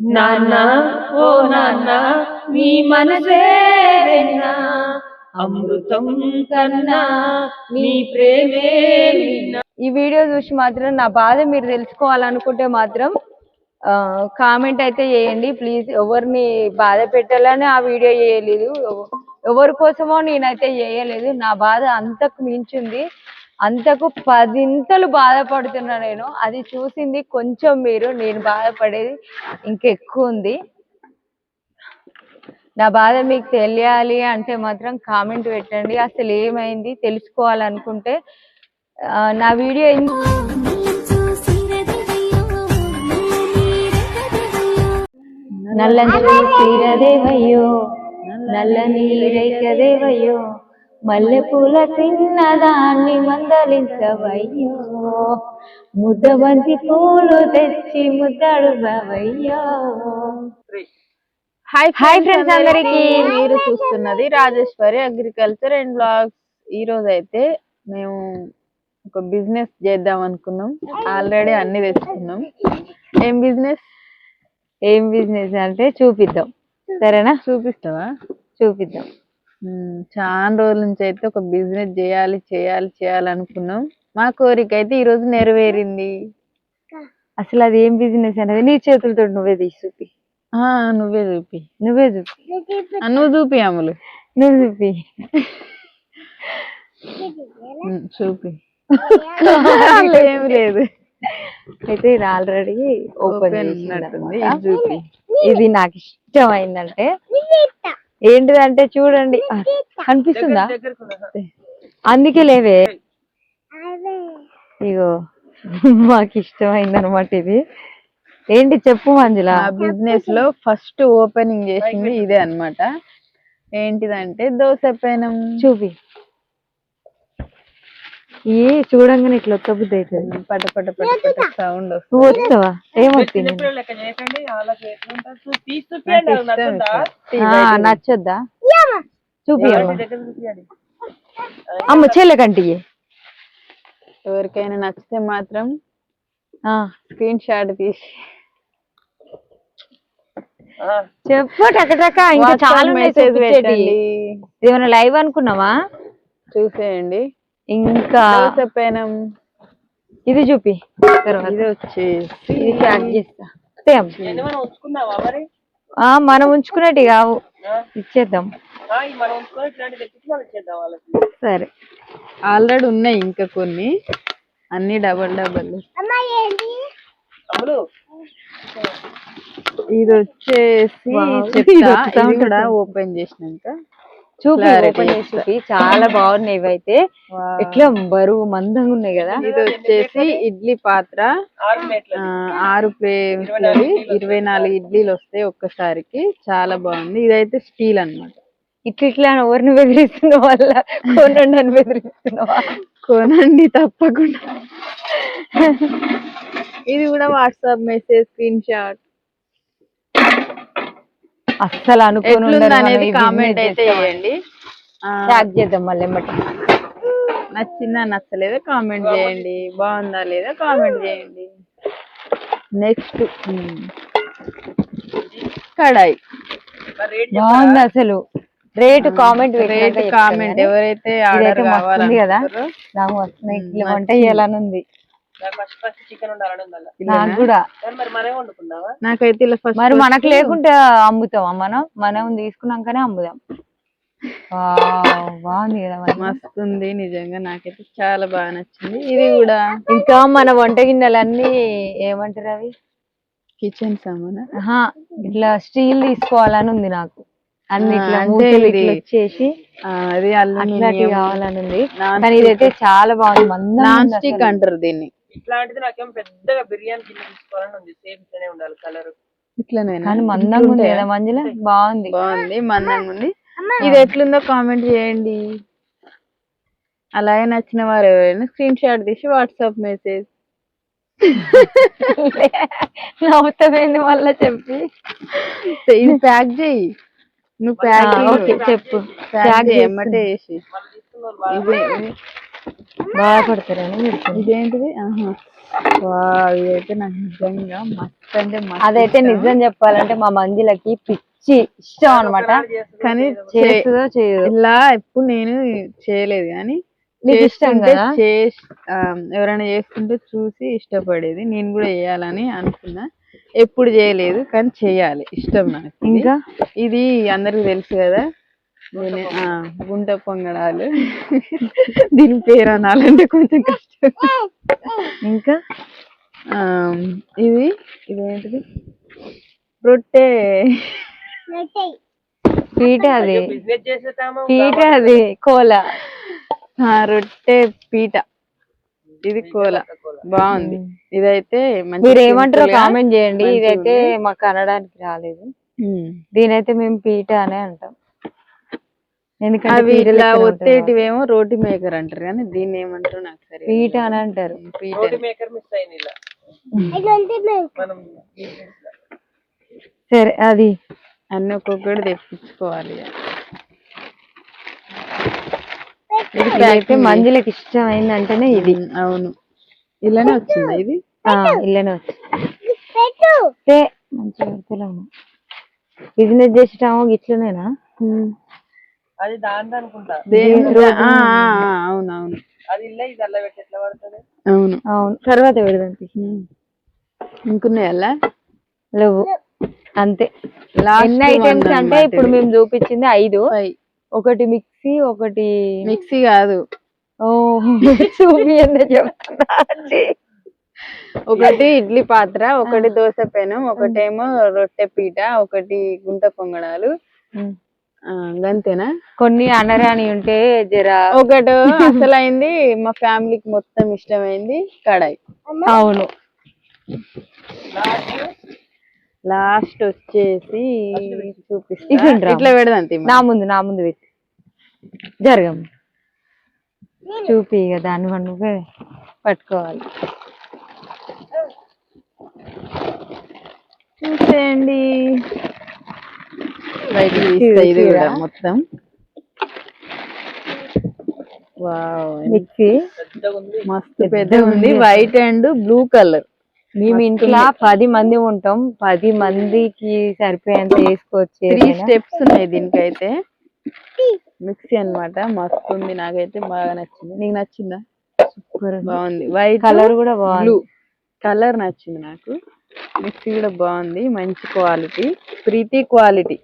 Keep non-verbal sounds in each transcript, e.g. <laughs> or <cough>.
నాన్న ఓ నాన్న మీ మనసే అమృతం కన్నా నీ ప్రేమే ఈ వీడియో చూసి మాత్రం నా బాధ మీరు తెలుసుకోవాలనుకుంటే మాత్రం కామెంట్ అయితే చేయండి. ప్లీజ్ ఎవరిని బాధ పెట్టాలని ఆ వీడియో చేయలేదు. ఎవరి కోసమో నేనైతే చేయలేదు. నా బాధ అంతకు మించింది. అంతకు పదింతలు బాధపడుతున్నా నేను. అది చూసింది కొంచెం మీరు నేను బాధపడేది ఇంకెక్కువ ఉంది. నా బాధ మీకు తెలియాలి అంటే మాత్రం కామెంట్ పెట్టండి. అసలు ఏమైంది తెలుసుకోవాలనుకుంటే నా వీడియో నల్ల నల్లని సీరదేవయ్యో నల్ల నీరైకదేవయ్యో మల్లెపూల చిన్నదాన్ని మందలించవయ్యో ముద్దబంతి పూలు తెచ్చి ముద్దడుగవయ్యో. హాయ్ హాయ్ ఫ్రెండ్స్ అందరికి మీరు చూస్తున్నది రాజేశ్వరి అగ్రికల్చర్ అండ్ బ్లాగ్స్ ఈ రోజు అయితే మేము ఒక బిజినెస్ చేద్దాం అనుకున్నాం. ఆల్రెడీ అన్ని తెచ్చుకున్నాం. ఏం బిజినెస్ ఏం బిజినెస్ అంటే చూపిద్దాం. సరేనా? చూపిస్తావా? చూపిద్దాం. చాలా రోజుల నుంచి అయితే ఒక బిజినెస్ చేయాలి చేయాలి చేయాలి అనుకున్నాం. మా కోరిక అయితే ఈ రోజు నెరవేరింది. అసలు అది ఏం బిజినెస్ అనేది నీ చేతులతో నువ్వే తీసి చూపి. ఆ నువ్వే చూపి. నువ్వే చూపి. నువ్వు చూపి అమలు. నువ్వు చూపి. చూపి. ఏం <laughs> లేదు. అయితే ఇది ఆల్రెడీ ఓపెన్ చూపి. ఇది నాకు ఇష్టమైందంటే ఏంటిదంటే చూడండి. ఆ, కనిపిస్తుందా? అందుకే లేవే. ఇగో మాకు ఇష్టమైంది అనమాట ఇది. ఏంటి చెప్పు మంజుల? బిజినెస్లో ఫస్ట్ ఓపెనింగ్ చేసింది ఇదే అన్నమాట. ఏంటిదంటే దోశ పెనం. చూపి. ఈ చూడంగానే ఇట్లా ఒక్క బుద్ధి అవుతుంది పట పట పట పట సౌండ్ నువ్వు వస్తావా? నచ్చుందా? నచ్చొద్దా? చూపి అమ్మ. చెల్లెకంటి ఎవరికైనా నచ్చితే మాత్రం స్క్రీన్ షాట్ తీసి. ఆ, చెప్పు టకటక ఇంకా చాలా మెసేజ్. పెట్టండి. ఏమైనా లైవ్ అనుకున్నావా? చూసేయండి. ఇంకా దోశ పెనం ఇది చూపి. తర్వాత. ఇది వచ్చేసి ఇది ప్యాక్ చేస్తా. సేమ్ ఏమైనా ఉంచుకుందావా మరి? ఆ మనం ఉంచుకునేటి కావు. ఇచ్చేద్దాం. సరే. ఆల్రెడీ ఉన్నాయి ఇంకా కొన్ని. అన్ని డబల్ డబల్ ఇది వచ్చేసి. చెప్తా. ఓపెన్ చేసినాక. చూపి Clarity. ఓపెన్ చేసి చేస్తా. చూపి చాలా బాగున్నాయి ఇవైతే. ఎట్లా బరువు మందంగా ఉన్నాయి కదా. ఇది వచ్చేసి ఇడ్లీ పాత్ర ఆరు ప్లేట్లు ఆ, ఆరు ప్లేట్లవి ఇరవై నాలుగు ఇడ్లీలు వస్తాయి ఒక్కసారికి. చాలా బాగుంది. ఇదైతే స్టీల్ అన్నమాట. ఇట్లా ఇట్లా ఎవరిని బెదిరిస్తున్న వల్ల కొనండి అని బెదిరిస్తున్నావా కొనండి తప్పకుండా. ఇది కూడా వాట్సాప్ మెసేజ్ స్క్రీన్ షాట్. అస్సలు అనుకోని అనేది కామెంట్ అయితే చేయండి. ప్యాక్ చేద్దాం మళ్ళీ ఎమ్మటి. నచ్చిందా నచ్చలేదా కామెంట్ చేయండి. బాగుందా లేదా కామెంట్ చేయండి. నెక్స్ట్ కడాయి. బాగుంది అసలు. రేటు కామెంట్ రేట్ కామెంట్ ఎవరైతే ఆర్డర్ వస్తుంది కదా. నాకు వంట చేయాలని ఉంది. నాకు కూడా. నాకైతే ఇలా ఫస్ట్ మరి మనకు లేకుంటే అమ్ముతామా మనం? మనం తీసుకున్నాకనే అమ్ముదాం. వావ్, బాగుంది కదా మరి. మస్తు ఉంది నిజంగా. నాకైతే చాలా బాగా నచ్చింది. ఇది కూడా ఇంకా మన వంట గిన్నెలన్నీ ఏమంటారు అవి? కిచెన్ సామాన్? ఇట్లా స్టీల్ తీసుకోవాలని ఉంది నాకు. అన్ని ఇట్లా వచ్చేసి అది అల్యూమినియం. కావాలని ఉంది. కానీ ఇదైతే చాలా బాగుంది. Non stick. అంటారు దీన్ని. ఇట్లాంటిది నాకేం పెద్దగా బిర్యానీ గిన్నె తీసుకోవాలని ఉంది. సేమ్ ఇట్లనే ఉండాలి కలర్. ఇట్లనేనా? కానీ మందంగా ఉంది కదా మంజుల? బాగుంది. బాగుంది. మందంగా ఉంది. ఇది ఎట్లుందో కామెంట్ చేయండి. అలాగే నచ్చిన వారు ఎవరైనా స్క్రీన్ షాట్ తీసి వాట్సాప్ మెసేజ్ నవ్వుతావేంది మళ్ళా చెప్పి? ఇది ప్యాక్ చేయి. నువ్వు ప్యాక్ చెప్పు. ప్యాక్ చేయమంటే వాళ్ళు బాగా పెడుతున్నా. ఇదేంటిది? ఇదైతే నాకు నిజంగా మస్త్ అంటే అదైతే. నిజం చెప్పాలంటే మా మంజులకి పిచ్చి ఇష్టం అనమాట కానీ చేస్తుందో చేయదు. ఇలా ఎప్పుడు నేను చేయలేదు కానీ నీకు ఇష్టం కదా? ఎవరైనా చేస్తుంటే చూసి ఇష్టపడేది. నేను కూడా చేయాలని అనుకున్నా. ఎప్పుడు చేయలేదు కానీ చేయాలి. ఇష్టం నాకు. ఇంకా? ఇది అందరికి తెలుసు కదా. నేను ఆ, గుంట పొంగడాలు. దీని పేరు అనాలంటే కొంచెం కష్టం. ఇంకా ఆ, ఇది ఇదేంటిది రొట్టె. పీట అది. పీట అది కోల. ఆ, రొట్టె పీట. ఇది కోల. బాగుంది. ఇదైతే మంచి మీరు ఏమంటారో కామెంట్ చేయండి. ఇదైతే. మాకు అనడానికి రాలేదు. దీనైతే మేము పీట అనే అంటాం. అవి ఇట్లా కాబట్టి. ఒత్తేటివేమో రోటి మేకర్ అంటారు కానీ దీన్ని ఏమంటారు నాకు సరే పీట అని అంటారు. పీట. రోటి మేకర్ మిస్ అయింది ఇలా. మనం సరే అది. అన్ని ఒక్కొక్కటి తెప్పించుకోవాలి. ఇదైతే మంజులకి ఇష్టమైంది అంటేనే ఇది అవును. ఇలానే వచ్చిందా ఇది? ఆ, ఇల్లనే వచ్చి ఏ, మంచిగా బిజినెస్ చేసేటామో గిట్లనేనా? అది దాని అనుకుంటా. దేని- ఆ, ఆ, ఆ, అవును అవును. అది ఇల్లే ఇది అల్ల పెట్టి ఎట్లా పడుతుంది? అవును. అవును. తర్వాత పెడదాం తీ. ఉమ్. ఇంకున్నాయల్లా లేవు. అంతే. లాస్ట్ ఎన్ని ఐటమ్స్ అంటే ఇప్పుడు మేము చూపించింది ఐదు. ఒకటి మిక్సీ ఒకటి మిక్సీ కాదు. ఒకటి ఇడ్లీ పాత్ర ఒకటి దోశ పెనం ఒకటేమో రొట్టె పీట ఒకటి గుంట పొంగడాలు గంతేనా కొన్ని అనరాని ఉంటే జర ఒకటి అసలైంది మా ఫ్యామిలీకి మొత్తం ఇష్టమైంది కడాయి. అవును. లాస్ట్ వచ్చేసి చూపిస్తా. ఇట్లా పెడదాం. నా ముందు నా ముందు పెట్టి. జరగం. చూపి ఇక దాన్ని నువ్వే పట్టుకోవాలి. చూసేయండి. ఇది కూడా మొత్తం. Wow mixie. మస్తు పెద్ద ఉంది. White and blue colour. మేము ఇంట్లో పది మంది ఉంటాం. పది మందికి సరిపోయేంత వేసుకోవచ్చు త్రీ. స్టెప్స్ ఉన్నాయి దీనికైతే. మిక్సీ అన్నమాట. మస్తు ఉంది. నాకైతే బాగా నచ్చింది. నీకు నచ్చిందా? సూపర్. బాగుంది. వైట్ కలర్ కూడా బాగుంది. బ్లూ. కలర్ నచ్చింది నాకు. మిక్సీ కూడా బాగుంది. మంచి క్వాలిటీ. ప్రీతి క్వాలిటీ.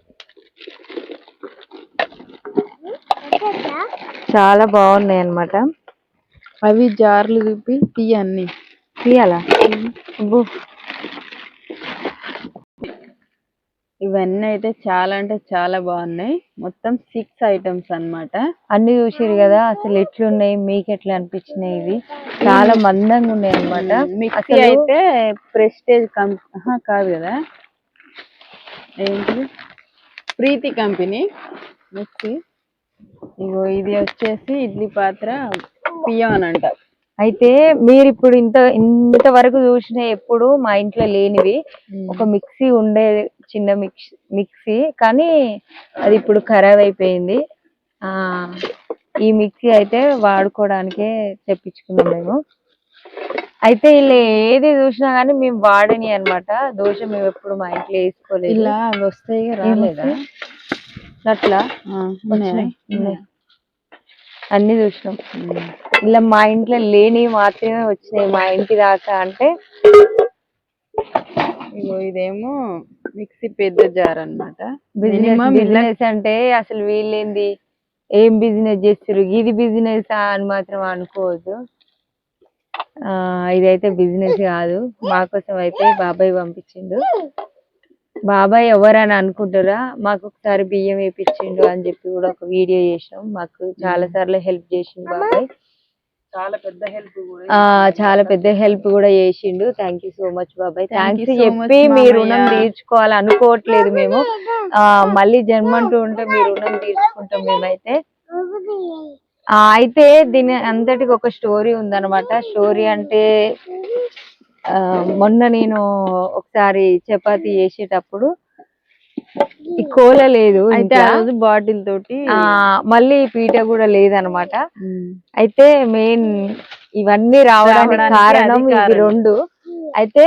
చాలా బాగున్నాయి అన్నమాట. అవి జార్లు చూపి తీయ అన్ని తీయాలా. ఇవన్నీ అయితే చాలా అంటే చాలా బాగున్నాయి. మొత్తం సిక్స్ ఐటమ్స్ అన్నమాట. అన్ని చూసారు కదా అసలు ఎట్లున్నాయి మీకు ఎట్లా అనిపించినాయి ఇవి? చాలా మందంగా ఉన్నాయి అన్నమాట. మిక్సీ అయితే ప్రెస్టేజ్ కం ఆహా, కాదు కదా. ఏంటి ప్రీతి కంపెనీ. మిక్సీ. ఇగో ఇది వచ్చేసి ఇడ్లీ పాత్ర పియాన్ అంట. అయితే మీరు ఇప్పుడు ఇంత ఇంతవరకు చూసిన ఎప్పుడు మా ఇంట్లో లేనివి. ఒక మిక్సీ ఉండే చిన్న మిక్స్ మిక్సీ. కానీ అది ఇప్పుడు ఖరాబ్ అయిపోయింది. ఆ ఈ మిక్సీ అయితే వాడుకోవడానికే తెప్పించుకున్నాం మేము. అయితే ఇలా ఏది చూసినా కానీ మేము వాడని అన్నమాట దోశ మేము ఎప్పుడు మా ఇంట్లో వేసుకోలేదు. ఇలా వస్తాయి రాలేదా? అట్లా. అన్ని చూసినాం. ఇలా మా ఇంట్లో లేని మాత్రమే వచ్చినాయి మా ఇంటి దాకా అంటే. ఇగో ఇదేమో మిక్సీ పెద్ద జార్ అన్నమాట. బిజినెస్ అంటే అసలు వీళ్ళేంది? ఏం బిజినెస్ చేస్తారు ఇది బిజినెస్ అని మాత్రం అనుకోవద్దు. ఆ ఇదైతే బిజినెస్ కాదు. మా కోసం అయితే బాబాయ్ పంపించిండు. బాబాయ్ ఎవరని అనుకుంటారా? మాకు ఒకసారి బియ్యం వేపించిండు అని చెప్పి కూడా ఒక వీడియో చేసినాం. మాకు చాలా సార్లు హెల్ప్ చేసిండు బాబాయ్. చాలా పెద్ద హెల్ప్ చాలా పెద్ద హెల్ప్ కూడా చేసిండు. థ్యాంక్ యూ సో మచ్ బాబాయ్. థ్యాంక్స్ so much, చెప్పి మీ. రుణం తీర్చుకోవాలి అనుకోవట్లేదు మేము. ఆ మళ్ళీ జన్మంటూ ఉంటే మీ రుణం తీర్చుకుంటాం మేమైతే. అయితే దీని అంతటికి ఒక స్టోరీ ఉందన్నమాట. స్టోరీ అంటే మొన్న నేను ఒకసారి చపాతీ చేసేటప్పుడు ఈ కోల లేదు అయితే ఆ ఇంట్లో. రోజు బాటిల్ తోటి ఆ మళ్ళీ పీట కూడా లేదనమాట. అయితే మెయిన్ ఇవన్నీ రావడానికి కారణం ఇవి. రెండు అయితే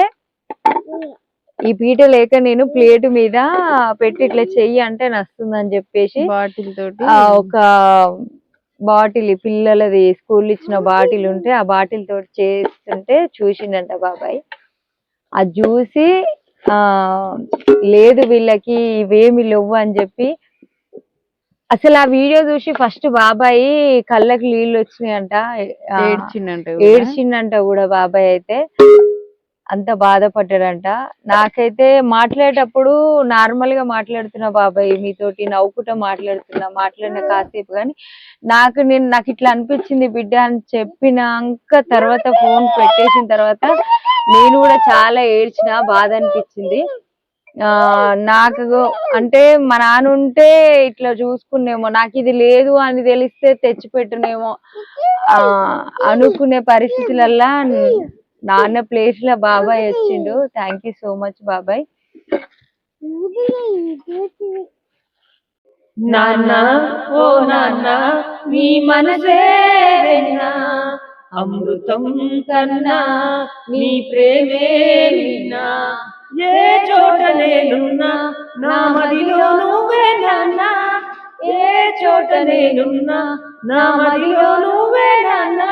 ఈ పీట లేక నేను ప్లేట్ మీద పెట్టి ఇట్లా చెయ్యి అంటే నస్తుందని చెప్పేసి బాటిల్ తోటి ఒక బాటిల్ పిల్లలది స్కూల్ ఇచ్చిన బాటిల్ ఉంటే ఆ బాటిల్ తోటి చేస్తుంటే చూసిండంట బాబాయ్. అది చూసి ఆ లేదు వీళ్ళకి ఇవేమి లేవు అని చెప్పి అసలు ఆ వీడియో చూసి ఫస్ట్ బాబాయ్ కళ్ళకి నీళ్ళు వచ్చినాయంట ఏడ్చిండంట ఏడ్చిండంట కూడా బాబాయ్ అయితే. అంత బాధపడ్డాడంట. నాకైతే మాట్లాడేటప్పుడు నార్మల్గా మాట్లాడుతున్నా బాబాయ్ మీతోటి నవ్వుకుంటా మాట్లాడుతున్నా మాట్లాడిన కాసేపు కానీ నాకు నేను నాకు ఇట్లా అనిపించింది బిడ్డ అని చెప్పినాక తర్వాత ఫోన్ పెట్టేసిన తర్వాత నేను కూడా చాలా ఏడ్చిన బాధ అనిపించింది. ఆ నాకు అంటే మా నాన్న ఉంటే ఇట్లా చూసుకునేమో నాకు ఇది లేదు అని తెలిస్తే తెచ్చిపెట్టునేమో ఆ అనుకునే పరిస్థితులల్లా నాన్న ప్లేస్లో బాబాయ్ వచ్చిండు థ్యాంక్ యూ సో మచ్ బాబాయ్. నాన్న ఓ నాన్న మీ మనసే అమృతం కన్నా నీ ప్రేమే విన్నా ఏ చోట నేనున్నా నా మదిలో నువ్వే నాన్న. ఏ చోట నేనున్నా నా మదిలో నువ్వే నాన్నా.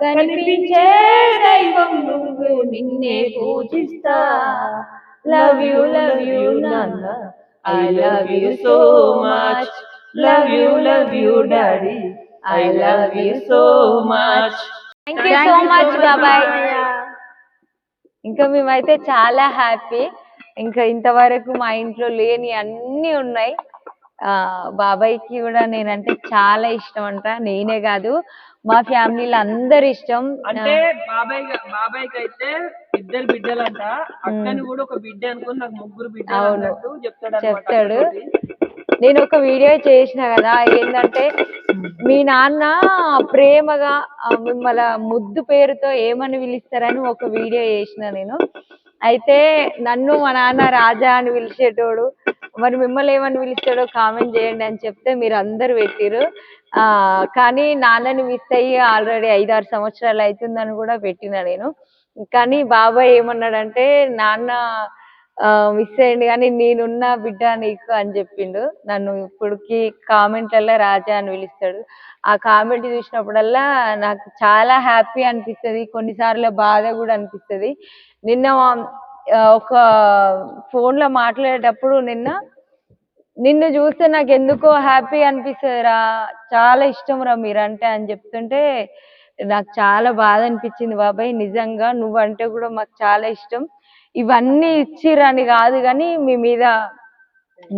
కనిపించే దైవం నువ్వు నిన్నే పూజిస్తా. లవ్ యూ లవ్ యూ నాన్న I love you so much love you love you daddy I love you so much thank you so much బాబాయ్ ఇంకా మేమైతే చాలా హ్యాపీ ఇంకా ఇంతవరకు మా ఇంట్లో లేని అన్ని ఉన్నాయి. ఆ బాబాయ్కి కూడా నేనంటే చాలా ఇష్టం అంట. నేనే కాదు. మా ఫ్యామిలీలో అందరు ఇష్టం. అంటే బాబాయ్ బాబాయ్ అయితే ఇద్దరు బిడ్డలంట. అక్కని కూడా ఒక బిడ్డ అనుకుని నాకు ముగ్గురు అవును. అన్నట్టు చెప్తాడు. చెప్తాడు. నేను ఒక వీడియో చేసిన కదా ఏంటంటే మీ నాన్న ప్రేమగా మిమ్మల్ని ముద్దు పేరుతో ఏమని పిలుస్తారని ఒక వీడియో చేసిన నేను. అయితే నన్ను మా నాన్న రాజా అని పిలిచేటోడు మరి మిమ్మల్ని ఏమని పిలుస్తాడో కామెంట్ చేయండి అని చెప్తే మీరు అందరు పెట్టిరు ఆ కానీ నాన్నని మిస్ అయ్యి ఆల్రెడీ ఐదారు సంవత్సరాలు అవుతుందని కూడా పెట్టిన నేను. కానీ బాబాయ్ ఏమన్నాడంటే నాన్న మిస్ అయ్యండి కానీ నేనున్న బిడ్డ నీకు అని చెప్పిండు. నన్ను ఇప్పటికి కామెంట్లలో రాజా అని పిలుస్తాడు. ఆ కామెంట్ చూసినప్పుడల్లా నాకు చాలా హ్యాపీ అనిపిస్తుంది కొన్నిసార్లు బాధ కూడా అనిపిస్తుంది. నిన్న ఒక ఫోన్లో మాట్లాడేటప్పుడు నిన్న నిన్ను చూస్తే నాకు ఎందుకో హ్యాపీ అనిపిస్తుంది రా చాలా ఇష్టం రా మీరంటే అని చెప్తుంటే నాకు చాలా బాధ అనిపించింది బాబాయ్. నిజంగా నువ్వంటే కూడా మాకు చాలా ఇష్టం. ఇవన్నీ ఇచ్చిరని కాదు కానీ మీ మీద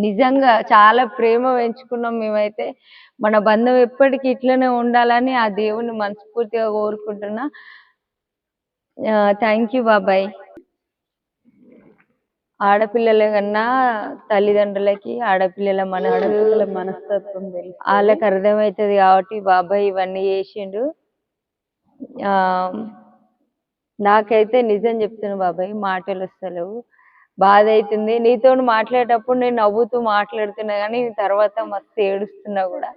నిజంగా చాలా ప్రేమ పెంచుకున్నాం మేమైతే. మన బంధం ఎప్పటికీ ఇట్లనే ఉండాలని ఆ దేవుని మనస్ఫూర్తిగా కోరుకుంటున్నా. థ్యాంక్ యూ బాబాయ్. ఆడపిల్లల కన్నా తల్లిదండ్రులకి ఆడపిల్లల మనసు ఆడపిల్లల మనస్తత్వం వాళ్ళకి అర్థమవుతుంది కాబట్టి బాబాయ్ ఇవన్నీ చేసిండు. ఆ నాకైతే నిజం చెప్తున్నా బాబాయ్ మాటలు వస్తలేవు బాధ అవుతుంది నీతో మాట్లాడేటప్పుడు నేను నవ్వుతూ మాట్లాడుతున్నా కానీ తర్వాత మస్తు ఏడుస్తున్నా కూడా.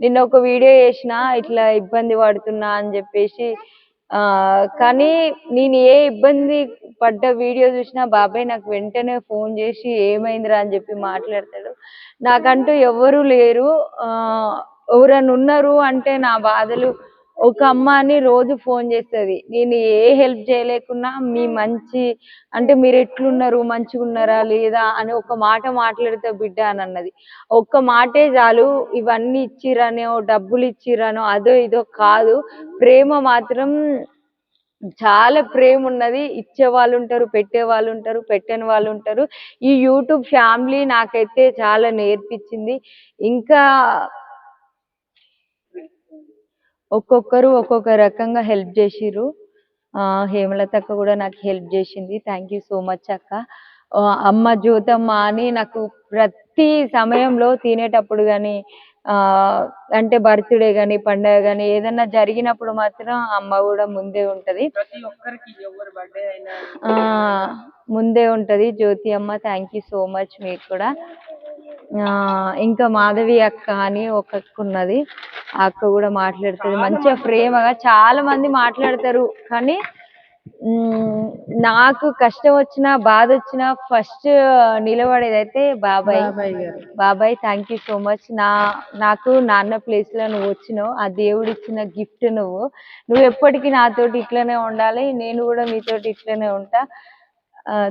నిన్న ఒక వీడియో చేసిన ఇట్లా ఇబ్బంది పడుతున్నా అని చెప్పేసి కానీ నేను ఏ ఇబ్బంది పడ్డ వీడియో చూసినా బాబాయ్ నాకు వెంటనే ఫోన్ చేసి ఏమైందిరా అని చెప్పి మాట్లాడతాడు. నాకంటూ ఎవరు లేరు. ఆ ఎవరైనా ఉన్నారు అంటే నా బాధలు ఒక అమ్మ అని రోజు ఫోన్ చేస్తుంది. నేను ఏ హెల్ప్ చేయలేకున్నా మీ మంచి అంటే మీరు ఎట్లున్నారు మంచిగా ఉన్నారా లేదా అని ఒక మాట మాట్లాడితే బిడ్డ అని అన్నది. ఒక్క మాటే చాలు ఇవన్నీ ఇచ్చిరనో డబ్బులు ఇచ్చిరనో అదో ఇదో కాదు. ప్రేమ మాత్రం చాలా ప్రేమ ఉన్నది. ఇచ్చే వాళ్ళు ఉంటారు పెట్టే వాళ్ళు ఉంటారు పెట్టని వాళ్ళు ఉంటారు. ఈ యూట్యూబ్ ఫ్యామిలీ నాకైతే చాలా నేర్పించింది. ఇంకా ఒక్కొక్కరు ఒక్కొక్క రకంగా హెల్ప్ చేసిర్రు. ఆ, హేమలత అక్క కూడా నాకు హెల్ప్ చేసింది. థ్యాంక్ యూ సో మచ్ అక్క. అమ్మ జ్యోతమ్మ అని నాకు ప్రతి సమయంలో తినేటప్పుడు కానీ అంటే బర్త్డే కానీ పండగ కానీ ఏదన్నా జరిగినప్పుడు మాత్రం అమ్మ కూడా ముందే ఉంటది. ముందే ఉంటది. జ్యోతి అమ్మ థ్యాంక్ యూ సో మచ్ మీకు కూడా. ఇంకా మాధవి అక్క అని ఒక అక్క ఉన్నది ఆ అక్క కూడా మాట్లాడుతుంది. మంచిగా ప్రేమగా చాలా మంది మాట్లాడతారు. కానీ నాకు కష్టం వచ్చినా బాధ వచ్చినా ఫస్ట్ నిలబడేది అయితే బాబాయ్. బాబాయ్ థ్యాంక్ యూ సో మచ్ నా నాకు నాన్న ప్లేస్లో నువ్వు వచ్చినావు. ఆ దేవుడు ఇచ్చిన గిఫ్ట్ నువ్వు. నువ్వు ఎప్పటికీ నాతోటి ఇట్లనే ఉండాలి. నేను కూడా మీతోటి ఇట్లనే ఉంటా.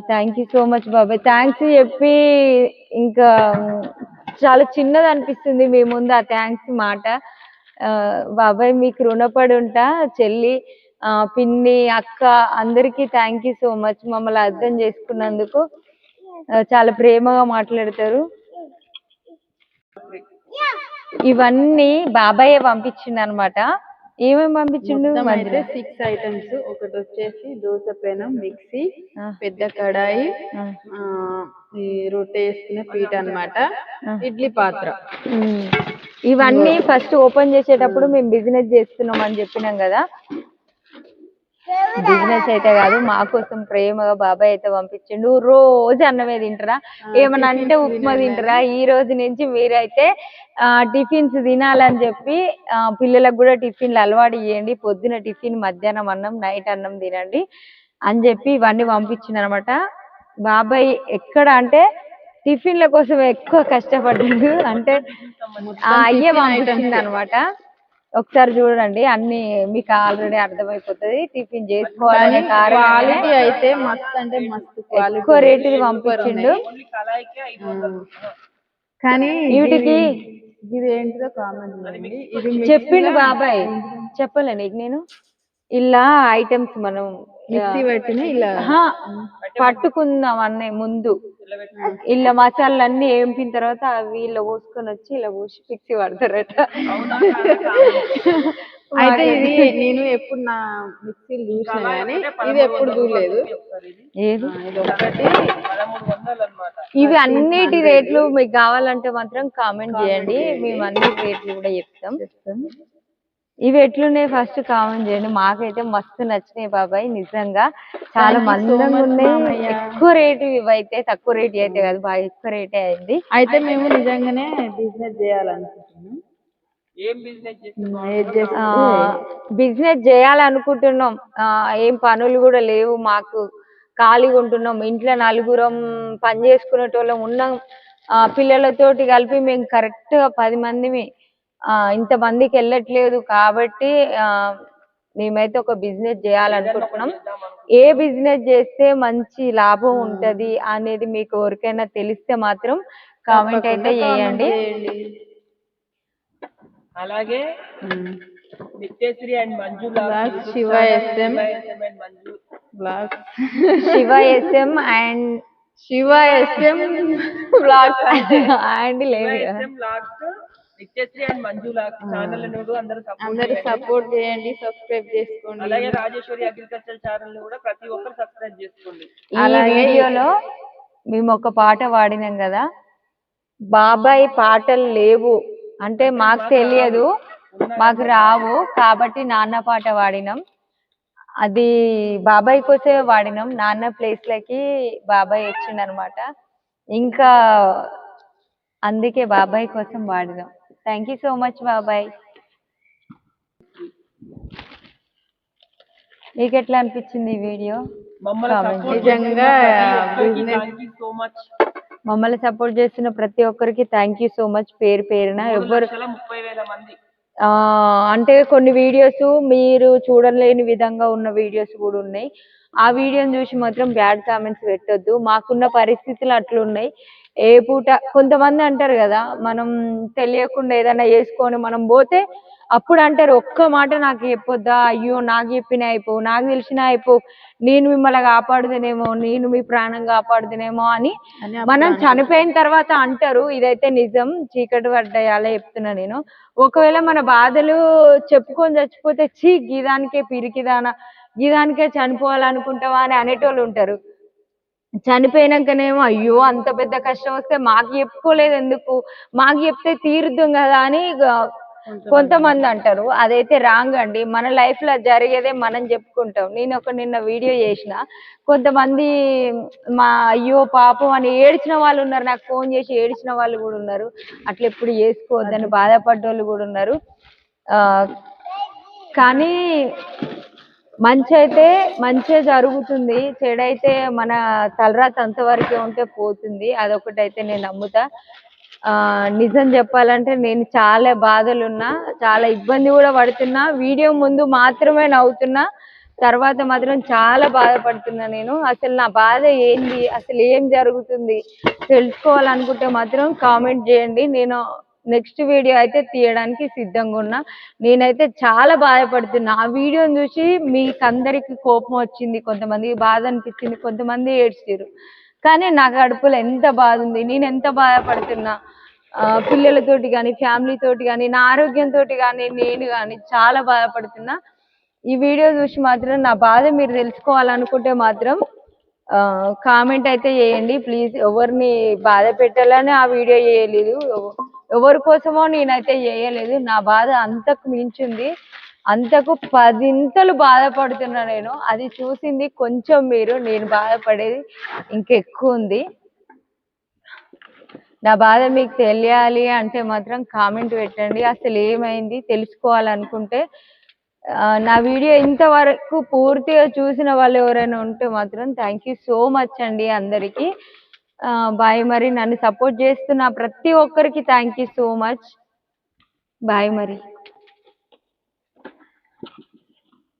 థ్యాంక్ యూ సో మచ్ బాబాయ్ థ్యాంక్స్ చెప్పి ఇంకా మ్, చాలా చిన్నది అనిపిస్తుంది మీ ముందు ఆ థ్యాంక్స్ మాట. ఆ, బాబాయ్ మీకు రుణపడి ఉంటా చెల్లి పిన్ని అక్క అందరికీ థ్యాంక్ యూ సో మచ్ మమ్మల్ని అర్థం చేసుకున్నందుకు ఆ, చాలా ప్రేమగా మాట్లాడతారు. ఇవన్నీ బాబాయ్ పంపించిండు అనమాట ఏమేమి పంపించిండు? అయితే సిక్స్ ఐటమ్స్ ఒకటి వచ్చేసి దోశ పెనం మిక్సీ. పెద్ద కడాయి ఈ రొట్టె వేసుకునే పీట అన్నమాట. ఇడ్లీ పాత్ర. ఇవన్నీ ఫస్ట్ ఓపెన్ చేసేటప్పుడు మేము బిజినెస్ చేస్తున్నాం అని చెప్పినాం కదా. బిజినెస్ అయితే కాదు మా కోసం ప్రేమగా బాబాయ్ అయితే పంపించిండు. రోజు అన్నమే తింటారా? ఏమన్నా అంటే ఉప్మా తింటారా? ఈ రోజు నుంచి మీరైతే ఆ, టిఫిన్స్ తినాలని చెప్పి ఆ, పిల్లలకు కూడా టిఫిన్లు అలవాటు చేయండి. పొద్దున టిఫిన్ మధ్యాహ్నం అన్నం నైట్ అన్నం తినండి అని చెప్పి ఇవన్నీ పంపించింది అనమాట బాబాయ్ ఎక్కడ అంటే టిఫిన్ల కోసం ఎక్కువ కష్టపడ్డాడు. అంటే ఆ, అయ్యే పంపించింది అనమాట ఒకసారి చూడండి అన్ని మీకు ఆల్రెడీ అర్థమైపోతుంది. టిఫిన్ చేసుకోవాలనే క్వాలిటీ అయితే మస్తు అంటే మస్తు ఎక్కువ రేటుది పంపించిండు. కానీ వీటికి ఇది ఏంటిదో కామెంట్ ఇది చెప్పిండు బాబాయ్ చెప్పలే నీకు నేను. ఇలా ఐటమ్స్ మనం మిక్సీ పెట్టిన ఇలా ఆహా, పట్టుకుందాం అన్నీ ముందు. ఇలా మసాలాలు అన్ని వేపిన తర్వాత అవి ఇలా పోసుకొని వచ్చి ఇలా పోసి మిక్సీ పడతారట. అయితే ఇది <laughs> నేను ఎప్పుడు నా మిక్సీలు చూసిన కానీ ఇది ఎప్పుడు చూడలేదు. ఏది? ఇవి అన్నిటి రేట్లు మీకు కావాలంటే మాత్రం కామెంట్ చేయండి. మేము అన్ని రేట్లు కూడా చెప్తాం. ఇవి ఎట్లున్నాయి ఫస్ట్ కామెంట్ చేయండి. మాకైతే మస్తు నచ్చినాయి బాబాయ్ నిజంగా. చాలా మందంగా ఉన్నాయి. ఎక్కువ రేటు ఇవి అయితే తక్కువ రేటు అయితే కాదు బాగా ఎక్కువ రేటే అయింది. అయితే మేము నిజంగానే బిజినెస్ చేయాలనుకుంటున్నాం. ఏం బిజినెస్ చేయాలనుకుంటున్నాం. ఏం పనులు కూడా లేవు. మాకు ఖాళీగా ఉంటున్నాం. ఇంట్లో నలుగురం పని చేసుకునేటోళ్ళం ఉన్నాం. ఆ, పిల్లలతోటి కలిపి మేము కరెక్ట్గా పది మందిమి ఇంతమందికి వెళ్ళట్లేదు కాబట్టి ఆ, మేమైతే ఒక బిజినెస్ చేయాలనుకుంటున్నాం. ఏ బిజినెస్ చేస్తే మంచి లాభం ఉంటది అనేది మీకు ఎవరికైనా తెలిస్తే మాత్రం కామెంట్ అయితే చేయండి. అలాగే. Nithyasri and Manju Siva SM. And Manju. Blogs Siva S M and Siva S M blogs and లేదు S M vlogs Nithyasri and Manju vlogs channel అందరూ సపోర్ట్ అందరూ సపోర్ట్ చేయండి సబ్స్క్రైబ్ చేసుకోండి. అలాగే రాజేశ్వరి అగ్రికల్చర్ ఛానల్ని కూడా ప్రతి ఒక్కరు సబ్స్క్రైబ్ చేసుకోండి. ఈ వీడియోలో మేము ఒక పాట పాడినాం కదా. బాబాయ్ పాటలు లేవు. అంటే మాకు తెలియదు. మాకు రావు. కాబట్టి నాన్న పాట పాడినాం. అది బాబాయ్ కోసమే పాడినాం నాన్న ప్లేస్ లకి బాబాయ్ వచ్చిండు అనమాట ఇంకా అందుకే బాబాయ్ కోసం పాడినాం థ్యాంక్ యూ సో మచ్ బాబాయ్. మీకు ఎట్లా అనిపించింది ఈ వీడియో? మమ్మల్ని Comment. సపోర్ట్ నిజంగా మమ్మల్ని సపోర్ట్ చేస్తున్న ప్రతి ఒక్కరికి థ్యాంక్ యూ సో మచ్ పేరు పేరున. లక్షల ముప్పై వేల మంది. అంటే కొన్ని వీడియోస్ మీరు చూడలేని విధంగా ఉన్న వీడియోస్ కూడా ఉన్నాయి. ఆ వీడియోని చూసి మాత్రం బ్యాడ్ కామెంట్స్ పెట్టొద్దు. మాకున్న పరిస్థితులు అట్లున్నాయి. ఏ పూట కొంతమంది అంటారు కదా మనం తెలియకుండా ఏదైనా చేసుకొని మనం పోతే అప్పుడు అంటారు ఒక్క మాట నాకు చెప్పొద్దా? అయ్యో నాకు చెప్పిన అయిపో నాకు తెలిసిన అయిపో నేను మిమ్మల్ని కాపాడుదనేమో నేను మీ ప్రాణం కాపాడుదనేమో అని మనం చనిపోయిన తర్వాత అంటారు ఇదైతే నిజం చీకటి పడ్డాయి అలా చెప్తున్నా నేను. ఒకవేళ మన బాధలు చెప్పుకొని చచ్చిపోతే చీ గీదానికే పిరికిదానా గీదానికే చనిపోవాలనుకుంటావా అని అనేటోళ్ళు ఉంటారు. చనిపోయినాకనేమో అయ్యో అంత పెద్ద కష్టం వస్తే మాకు చెప్పుకోలేదు ఎందుకు మాకు చెప్తే తీరుద్దాం కదా అని కొంతమంది అంటారు. అదైతే రాంగ్ అండి. మన లైఫ్లో జరిగేదే మనం చెప్పుకుంటాం. నేను ఒక నిన్న వీడియో చేసిన. కొంతమంది మా అయ్యో పాపం అని ఏడ్చిన వాళ్ళు ఉన్నారు. నాకు ఫోన్ చేసి ఏడ్చిన వాళ్ళు కూడా ఉన్నారు. అట్లా ఎప్పుడు చేసుకోవద్దని బాధపడ్డోళ్ళు కూడా ఉన్నారు. ఆ కానీ మంచి అయితే మంచిగా జరుగుతుంది. చెడైతే మన తలరాత అంతవరకే ఉంటే పోతుంది. అదొకటి అయితే నేను నమ్ముతా. నిజం చెప్పాలంటే నేను చాలా బాధలున్నా చాలా ఇబ్బంది కూడా పడుతున్నా. వీడియో ముందు మాత్రమే నవ్వుతున్నా తర్వాత మాత్రం చాలా బాధపడుతున్నా నేను. అసలు నా బాధ ఏంది? అసలు ఏం జరుగుతుంది? తెలుసుకోవాలనుకుంటే మాత్రం కామెంట్ చేయండి. నేను నెక్స్ట్ వీడియో అయితే తీయడానికి సిద్ధంగా ఉన్నా. నేనైతే చాలా బాధపడుతున్నా. ఆ వీడియోని చూసి మీకు అందరికి కోపం వచ్చింది. కొంతమందికి బాధ అనిపించింది. కొంతమంది ఏడ్చారు కానీ నా కడుపులో ఎంత బాధ ఉంది. నేను ఎంత బాధపడుతున్నా పిల్లలతోటి కానీ ఫ్యామిలీ తోటి కానీ నా ఆరోగ్యంతో కానీ నేను కానీ చాలా బాధపడుతున్నా. ఈ వీడియో చూసి మాత్రం నా బాధ మీరు తెలుసుకోవాలనుకుంటే మాత్రం కామెంట్ అయితే చేయండి. ప్లీజ్ ఎవరిని బాధ పెట్టాలని ఆ వీడియో చేయలేదు. ఎవరి కోసమో నేనైతే చేయలేదు. నా బాధ అంతకు మించింది అంతకు పదింతలు బాధపడుతున్నా నేను. అది చూసింది కొంచెం మీరు నేను బాధపడేది ఇంకెక్కువ ఉంది. నా బాధ మీకు తెలియాలి అంటే మాత్రం కామెంట్ పెట్టండి. అసలు ఏమైంది? తెలుసుకోవాలనుకుంటే నా వీడియో ఇంతవరకు పూర్తిగా చూసిన వాళ్ళు ఎవరైనా ఉంటే మాత్రం థ్యాంక్ యూ సో మచ్ అండి అందరికీ. బాయ్ మరి నన్ను సపోర్ట్ చేస్తున్న ప్రతి ఒక్కరికి thank you so much bye మరి.